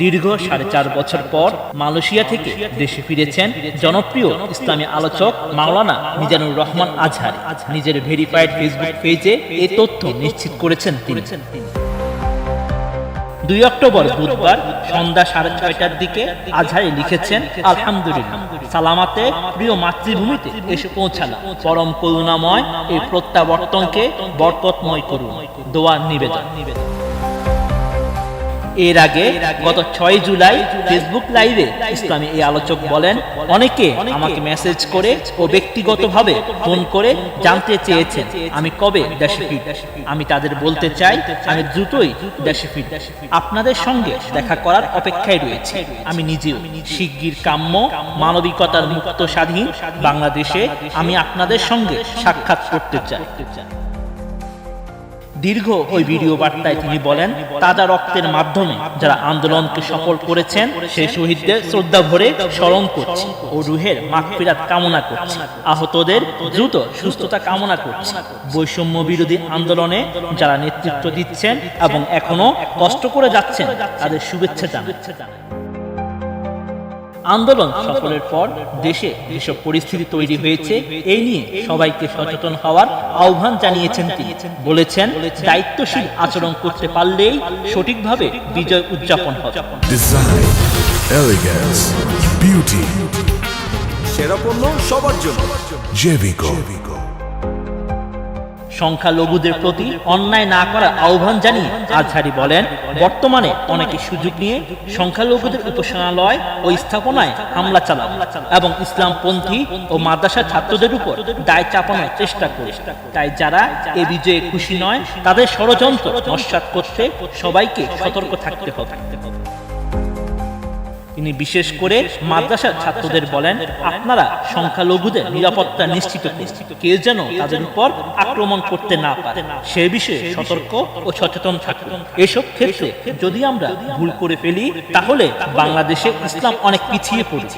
দীর্ঘ সাড়ে চার বছর পর মালয়েশিয়া থেকে দেশে ফিরেছেন জনপ্রিয় ইসলামী আলোচক মাওলানা মিজানুর রহমান আজহার। নিজের ভেরিফাইড ফেসবুক পেজে এ তথ্য নিশ্চিত করেছেন তিনি। দুই অক্টোবর বুধবার সন্ধ্যা সাড়ে ছয়টার দিকে আজহারি লিখেছেন, আলহামদুলিল্লাহ, সালামাতে প্রিয় মাতৃভূমিতে এসে পৌঁছালাম। পরম করুণাময় এই প্রত্যাবর্তনকে বরকতময় করুন। দোয়ার নিবেদন। এর আগে গত ছয় জুলাই ফেসবুক লাইভে ইসলামী এই আলোচক বলেন, অনেকে আমাকে মেসেজ করে ও ব্যক্তিগতভাবে ফোন করে জানতে চেয়েছেন, আমি কবে দেশে ফিরব? আমি তাদের বলতে চাই, আমি দ্রুতই দেশে ফিরব। আপনাদের সঙ্গে দেখা করার অপেক্ষায় রয়েছে। আমি নিজেও শিগগির কাম্য মানবিকতার মুক্ত স্বাধীন বাংলাদেশে আমি আপনাদের সঙ্গে সাক্ষাৎ করতে চাই। দীর্ঘ ওই ভিডিও বার্তায় তিনি বলেন, তাজা রক্তের মাধ্যমে যারা আন্দোলনকে সফল করেছেন সেই শহীদদের শ্রদ্ধা ভরে স্মরণ করছি ও রুহের মাগফিরাত কামনা করছি। আহতদের দ্রুত সুস্থতা কামনা করছি। বৈষম্য বিরোধী আন্দোলনে যারা নেতৃত্ব দিচ্ছেন এবং এখনও কষ্ট করে যাচ্ছেন, তাদের শুভেচ্ছা জানাচ্ছেন আন্দোলন সফলের পর দেশে যেসব পরিস্থিতি তৈরি হয়েছে এই নিয়ে সবাইকে সচেতন হওয়ার আহ্বান জানিয়েছেন তিনি। বলেছেন দায়িত্বশীল আচরণ করতে পারলেই সঠিকভাবে বিজয় উদযাপন হবে। সেরা পণ্য সবার জন্য. সংখ্যালঘুদের প্রতি অন্যায় না করার আহ্বান জানিয়ে আজহারি বলেন, বর্তমানে অনেকে সুযোগ নিয়ে সংখ্যালঘুদের উপাসনালয় ও স্থাপনায় হামলা চালান এবং ইসলামপন্থী ও মাদ্রাসা ছাত্রদের উপর দায় চাপানোর চেষ্টা করে। তাই যারা এ বিজয়ে খুশি নয়, তাদের ষড়যন্ত্র নস্যাৎ করতে সবাইকে সতর্ক থাকতে হবে। তিনি বিশেষ করে মাদ্রাসার ছাত্রদের বলেন, আপনারা সংখ্যালঘুদের নিরাপত্তা নিশ্চিত কে কেউ যেন তাদের উপর আক্রমণ করতে না পারে। সে বিষয়ে সতর্ক ও সচেতন থাকুন। এসব ক্ষেত্রে যদি আমরা ভুল করে ফেলি, তাহলে বাংলাদেশে ইসলাম অনেক পিছিয়ে পড়ে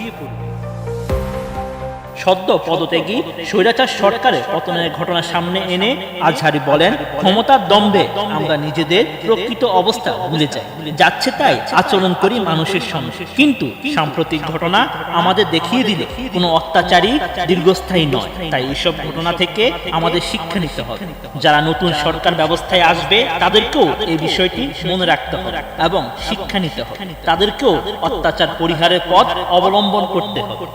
সদ্য পদত্যাগী স্বৈরাচার সরকারের পতনের ঘটনা সামনে এনে আজহারি বলেন ক্ষমতার দম্ভে আমরা নিজেদের প্রকৃত অবস্থা ভুলে যাই। যাচ্ছে তাই আচরণ করি মানুষের সঙ্গে। কিন্তু সাম্প্রতিক ঘটনা আমাদের দেখিয়ে দিলে কোনো অত্যাচারী দীর্ঘস্থায়ী নয়। তাই এসব ঘটনা থেকে আমাদের শিক্ষা নিতে হবে। যারা নতুন সরকার ব্যবস্থায় আসবে, তাদেরকেও এই বিষয়টি মনে রাখতে হবে এবং শিক্ষা নিতে হবে। তাদেরকেও অত্যাচার পরিহারের পথ অবলম্বন করতে হবে।